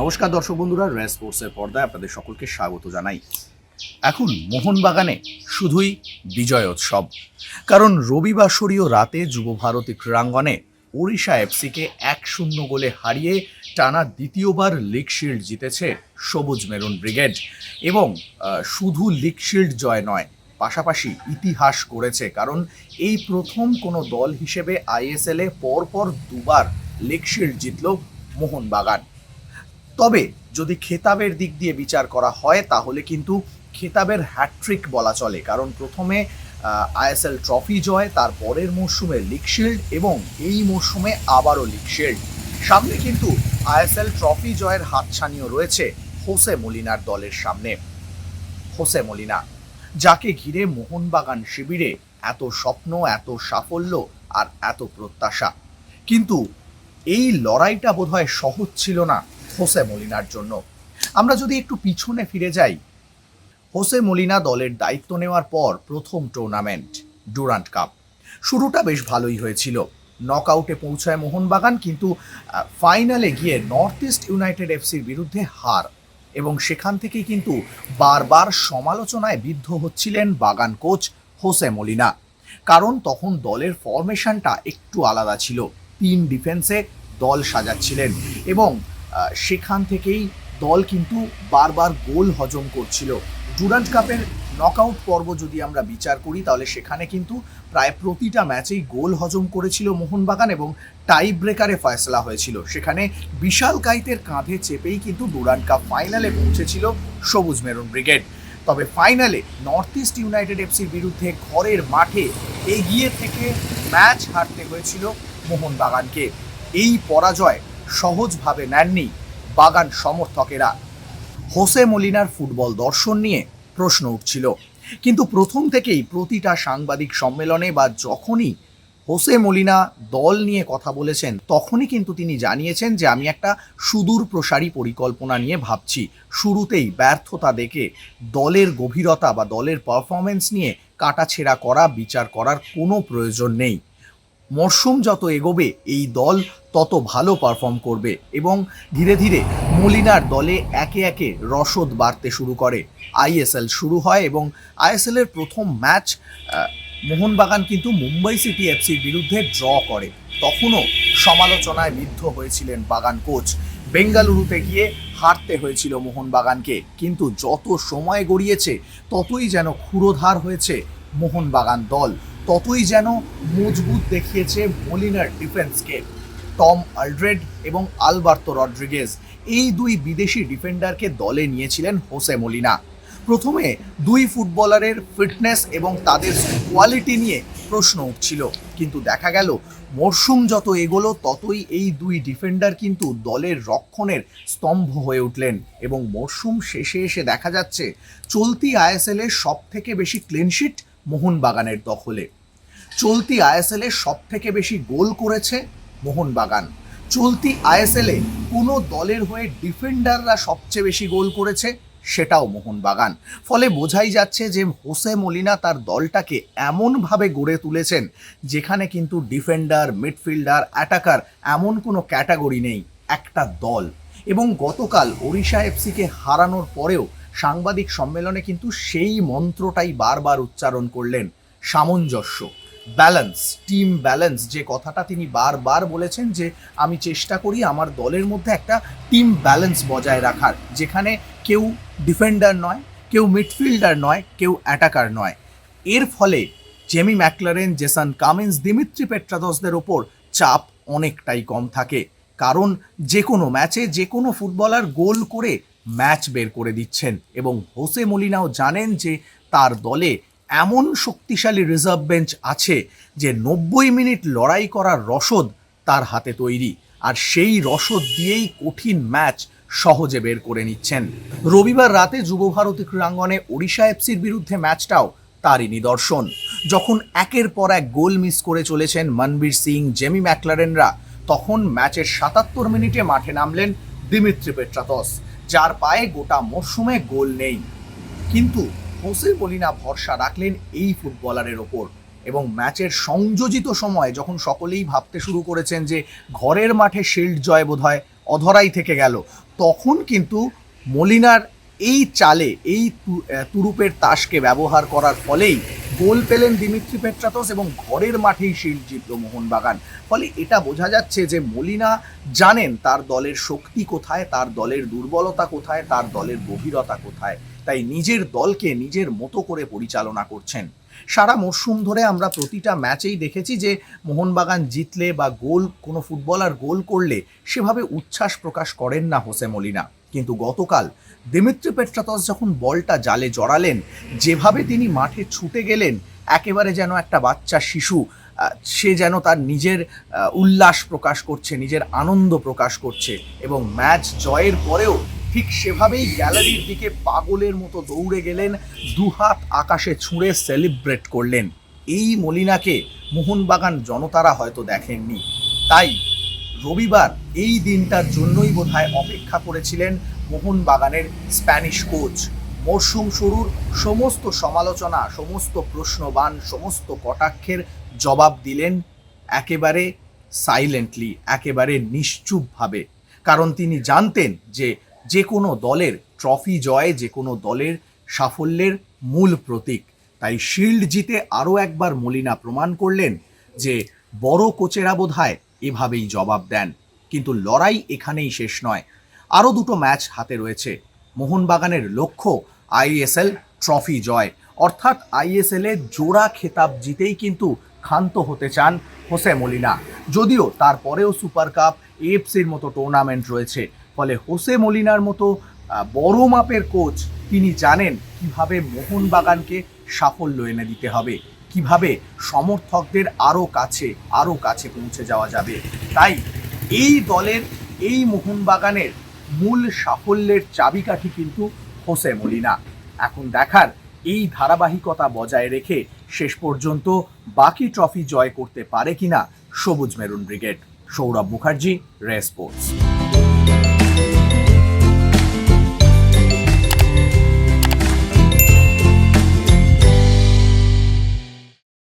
নমস্কার দর্শক বন্ধুরা রেস স্পোর্টসের পর্দায় আপনাদের সকলকে স্বাগত জানাই। এখন মোহনবাগানে শুধুই বিজয় উৎসব। কারণ রবিবাসরীয় রাতে যুব ভারতী ক্রীড়াঙ্গনে ওড়িশা এফসিকে এক শূন্য গোলে হারিয়ে টানা দ্বিতীয়বার লিগ শিল্ড জিতেছে সবুজ মেরুন ব্রিগেড। এবং শুধু লিগ শিল্ড জয় নয়, পাশাপাশি ইতিহাস করেছে কারণ এই প্রথম কোনো দল হিসেবে আইএসএলে পরপর দুবার লিগ শিল্ড জিতল মোহনবাগান। তবে যদি খেতাবের দিক দিয়ে বিচার করা হয়, তাহলে কিন্তু খেতাবের হ্যাট্রিক বলা চলে। কারণ প্রথমে আইএসএল ট্রফি জয় তার পরের মরশুমে লিগ শিল্ড এবং এই মরশুমে আবারও লিগ শিল্ড সামনে কিন্তু আইএসএল ট্রফি জয়ের হাতছানিও রয়েছে হোসে মলিনার দলের সামনে। হোসে মলিনা, যাকে ঘিরে মোহনবাগান শিবিরে এত স্বপ্ন, এত সাফল্য আর এত প্রত্যাশা। কিন্তু এই লড়াইটা বোধহয় সহজ ছিল না। হোসে মলিনার জন্য। আমরা যদি একটু পিছনে ফিরে যাই, হোসে মলিনা দলের দায়িত্ব নেওয়ার পর প্রথম টুর্নামেন্ট ডুরান্ট কাপ শুরুটা বেশ ভালোই হয়েছিল। নকআউটে পৌঁছায় মোহনবাগান, কিন্তু ফাইনালে গিয়ে নর্থ ইস্ট ইউনাইটেড এফসির বিরুদ্ধে হার। এবং সেখান থেকেই কিন্তু বারবার সমালোচনায় বিদ্ধ হচ্ছিলেন বাগান কোচ হোসে মলিনা। কারণ তখন দলের ফরমেশনটা একটু আলাদা ছিল। তিন ডিফেন্সে দল সাজাচ্ছিলেন। এবং সেখান থেকেই দল কিন্তু বারবার গোল হজম করছিল। ডুরান্ট কাপের নকআউট পর্ব যদি আমরা বিচার করি, তাহলে সেখানে কিন্তু প্রায় প্রতিটা ম্যাচেই গোল হজম করেছিল মোহনবাগান এবং টাই ব্রেকারে ফয়সলা হয়েছিল। সেখানে বিশাল কাইতের কাঁধে চেপেই কিন্তু ডুরান্ট কাপ ফাইনালে পৌঁছেছিল সবুজ মেরুন ব্রিগেড। তবে ফাইনালে নর্থ ইস্ট ইউনাইটেড এফসির বিরুদ্ধে ঘরের মাঠে এগিয়ে থেকে ম্যাচ হারতে হয়েছিল মোহনবাগানকে। এই পরাজয় সহজভাবে নেননি বাগান সমর্থকেরা। হোসে মলিনার ফুটবল দর্শন নিয়ে প্রশ্ন উঠছিল। কিন্তু প্রথম থেকেই প্রতিটা সাংবাদিক সম্মেলনে বা যখনই হোসে মলিনা দল নিয়ে কথা বলেছেন, তখনই কিন্তু তিনি জানিয়েছেন যে আমি একটা সুদূর প্রসারী পরিকল্পনা নিয়ে ভাবছি। শুরুতেই ব্যর্থতা দেখে দলের গভীরতা বা দলের পারফরমেন্স নিয়ে কাটাছেঁড়া করা, বিচার করার কোনো প্রয়োজন নেই। মরশুম যত এগোবে, এই দল তত ভালো পারফর্ম করবে এবং ধীরে ধীরে মলিনার দলে একে একে রসদ বাড়তে শুরু করে। আইএসএল শুরু হয় এবং আইএসএল এর প্রথম ম্যাচ মোহনবাগান কিন্তু মুম্বাই সিটি এফসির বিরুদ্ধে ড্র করে। তখনও সমালোচনায় বিদ্ধ হয়েছিলেন বাগান কোচ বেঙ্গালুরুতে গিয়ে হারতে হয়েছিল মোহনবাগানকে, কিন্তু যত সময় গড়িয়েছে, ততই যেন ক্ষুরোধার হয়েছে মোহনবাগান দল। ততই যেন মজবুত দেখিয়েছে মলিনার ডিফেন্সকে। টম আলড্রেড এবং আলবার্তো রড্রিগেজ এই দুই বিদেশি ডিফেন্ডারকে দলে নিয়েছিলেন হোসে মলিনা। প্রথমে দুই ফুটবলারের ফিটনেস এবং তাদের কোয়ালিটি নিয়ে প্রশ্ন উঠছিল, কিন্তু দেখা গেল মরশুম যত এগোলো ততই এই দুই ডিফেন্ডার কিন্তু দলের রক্ষণের স্তম্ভ হয়ে উঠলেন এবং মরশুম শেষে এসে দেখা যাচ্ছে চলতি আইএসএল এর সব থেকে বেশি ক্লিনশিট মোহনবাগানের দখলে। চলতি আইএসএল সব থেকে বেশি গোল করেছে মোহনবাগান। চলতি আইএসএল কোনো দলের হয়ে ডিফেন্ডাররা সবচেয়ে বেশি গোল করেছে সেটাও মোহনবাগান। ফলে বোঝাই যাচ্ছে যে হোসে মলিনা তার দলটাকে এমনভাবে গড়ে তুলেছেন যেখানে কিন্তু ডিফেন্ডার, মিডফিল্ডার, অ্যাটাকার এমন কোনো ক্যাটাগরি নেই, একটা দল। এবং গতকাল ওড়িশা এফসিকে হারানোর পরেও সাংবাদিক সম্মেলনে কিন্তু সেই মন্ত্রটাই বারবার উচ্চারণ করলেন সামঞ্জস্য ব্যালেন্স টিম ব্যালেন্স যে কথাটা তিনি বারবার বলেছেন যে আমি চেষ্টা করি আমার দলের মধ্যে একটা টিম ব্যালেন্স বজায় রাখার, যেখানে কেউ ডিফেন্ডার নয়, কেউ মিডফিল্ডার নয়, কেউ অ্যাটাকার নয়। এর ফলে Jamie Maclaren Jason Cummings Dimitri পেট্রাদসদের ওপর চাপ অনেকটাই কম থাকে। কারণ যে কোনো ম্যাচে যে কোনো ফুটবলার গোল করে ম্যাচ বের করে দিচ্ছেন এবং হোসে মলিনাও জানেন যে তার দলে এমন শক্তিশালী রিজার্ভ বেঞ্চ আছে যে নব্বই মিনিট লড়াই করার রসদ তার হাতে তৈরি। আর সেই রসদ দিয়েই কঠিন ম্যাচ সহজে বের করে নিচ্ছেন। রবিবার রাতে যুব ভারতী ক্রীড়াঙ্গনে ওড়িশা এফসির বিরুদ্ধে ম্যাচটাও তারই নিদর্শন। যখন একের পর এক গোল মিস করে চলেছেন মনবীর সিং, জেমি ম্যাকলারেনরা, তখন ম্যাচের সাতাত্তর মিনিটে মাঠে নামলেন দিমিত্রি পেট্রাতস। যার পায়ে গোটা মরশুমে গোল নেই। কিন্তু হোসে মলিনা ভরসা রাখলেন এই ফুটবলারের ওপর এবং ম্যাচের সংযোজিত সময় যখন সকলেই ভাবতে শুরু করেছেন যে ঘরের মাঠে শিল্ড জয় বোধহয় অধরাই থেকে গেল, তখন কিন্তু মলিনার এই চালে, এই তুরুপের তাসকে ব্যবহার করার ফলেই গোল পেলেন দিমিত্রি পেট্রাতস এবং ঘরের মাঠেই শিল্ড জিতল মোহনবাগান ফলে এটা বোঝা যাচ্ছে যে মলিনা জানেন তার দলের শক্তি কোথায়, তার দলের দুর্বলতা কোথায়, তার দলের গভীরতা কোথায়। তাই নিজের দলকে নিজের মতো করে পরিচালনা করছেন। সারা মরশুম ধরে আমরা প্রতিটা ম্যাচেই দেখেছি যে মোহনবাগান জিতলে বা গোল, কোনো ফুটবলার গোল করলে সেভাবে উচ্ছ্বাস প্রকাশ করেন না হোসে মলিনা। কিন্তু গতকাল দিমিত্রি পেট্রাতস যখন বলটা জালে জড়ালেন, যেভাবে তিনি মাঠে ছুটে গেলেন, একেবারে যেন একটা বাচ্চা শিশু সে যেন তার নিজের উল্লাস প্রকাশ করছে, নিজের আনন্দ প্রকাশ করছে এবং ম্যাচ জয়ের পরেও ঠিক সেভাবেই গ্যালারির দিকে পাগলের মতো দৌড়ে গেলেন, দুহাত আকাশে ছুঁড়ে সেলিব্রেট করলেন। এই মলিনাকে মোহনবাগান জনতারা হয়তো দেখেননি। তাই রবিবার এই দিনটার জন্যই বোধহয় অপেক্ষা করেছিলেন মোহনবাগানের স্প্যানিশ কোচ। মরশুম শুরুর সমস্ত সমালোচনা, সমস্ত প্রশ্নবান, সমস্ত কটাক্ষের জবাব দিলেন একেবারে সাইলেন্টলি একেবারে নিশ্চুপভাবে। কারণ তিনি জানতেন যে যে কোনো দলের ট্রফি জয়, যে কোনো দলের সাফল্যের মূল প্রতীক। তাই শিল্ড জিতে আরও একবার মলিনা প্রমাণ করলেন যে বড় কোচেরা বোধহয় এভাবেই জবাব দেন। কিন্তু লড়াই এখানেই শেষ নয়। আরও দুটো ম্যাচ হাতে রয়েছে। মোহনবাগানের লক্ষ্য আইএসএল ট্রফি জয়। অর্থাৎ আইএসএল জোড়া খেতাব জিতেই কিন্তু ক্ষান্ত হতে চান হোসে মলিনা। যদিও তারপরেও সুপার কাপ, এএফসির মতো টুর্নামেন্ট রয়েছে। ফলে হোসে মলিনার মতো বড় মাপের কোচ তিনি জানেন কীভাবে মোহনবাগানকে সাফল্য এনে দিতে হবে। কীভাবে সমর্থকদের আরও কাছে আরও কাছে পৌঁছে যাওয়া যাবে? তাই এই দলের, এই মোহনবাগানের মূল সাফল্যের চাবিকাঠি কিন্তু হোসে মলিনা। এখন দেখার এই ধারাবাহিকতা বজায় রেখে শেষ পর্যন্ত বাকি ট্রফি জয় করতে পারে কিনা সবুজ মেরুন ব্রিগেড। সৌরভ মুখার্জি রে স্পোর্টস।